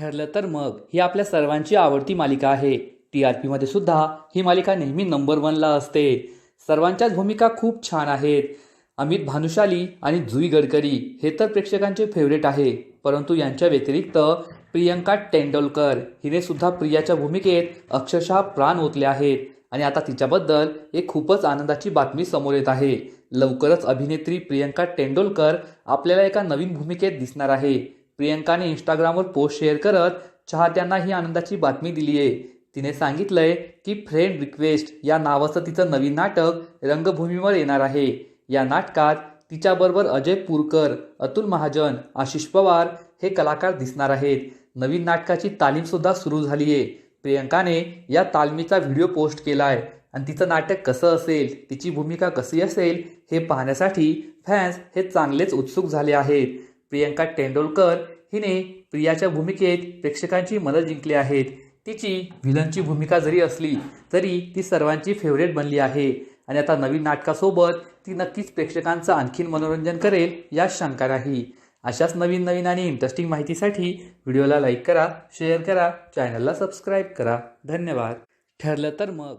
ठरलं तर मग ही आपल्या सर्वांची आवडती मालिका आहे. टी आर पीमध्ये सुद्धा ही मालिका नेहमी नंबर वनला असते. सर्वांच्याच भूमिका खूप छान आहेत. अमित भानुशाली आणि जुई गडकरी हे तर प्रेक्षकांचे फेवरेट आहे. परंतु यांच्या व्यतिरिक्त प्रियंका तेंडोलकर हिने सुद्धा प्रियाच्या भूमिकेत अक्षरशः प्राण ओतले आहेत. आणि आता तिच्याबद्दल एक खूपच आनंदाची बातमी समोर येत आहे. लवकरच अभिनेत्री प्रियंका तेंडोलकर आपल्याला एका नवीन भूमिकेत दिसणार आहे. प्रियंकाने इंस्टाग्रामवर पोस्ट शेअर करत चाहत्यांना ही आनंदाची बातमी दिली आहे. तिने सांगितलंय की फ्रेंड रिक्वेस्ट या नावाचं तिचं नवीन नाटक रंगभूमीवर येणार आहे. या नाटकात तिच्याबरोबर अजय पुरकर अतुल महाजन आशिष पवार हे कलाकार दिसणार आहेत. नवीन नाटकाची तालीमसुद्धा सुरू झाली आहे प्रियंकाने या तालमीचा व्हिडिओ पोस्ट केला आहे आणि तिचं नाटक कसं असेल तिची भूमिका कशी असेल हे पाहण्यासाठी फॅन्स हे चांगलेच उत्सुक झाले आहेत. प्रियंका तेंडोलकर हिने प्रियाच्या भूमिकेत प्रेक्षकांची मनं जिंकली आहेत तिची व्हिलनची भूमिका जरी असली तरी ती सर्वांची फेवरेट बनली आहे. आणि आता नवीन नाटकासोबत ती नक्कीच प्रेक्षकांचं आणखीन मनोरंजन करेल यात शंका नाही. अशाच नवीन नवीन आणि इंटरेस्टिंग माहितीसाठी व्हिडिओला लाईक करा शेअर करा चॅनलला सबस्क्राईब करा. धन्यवाद. ठरलं तर मग.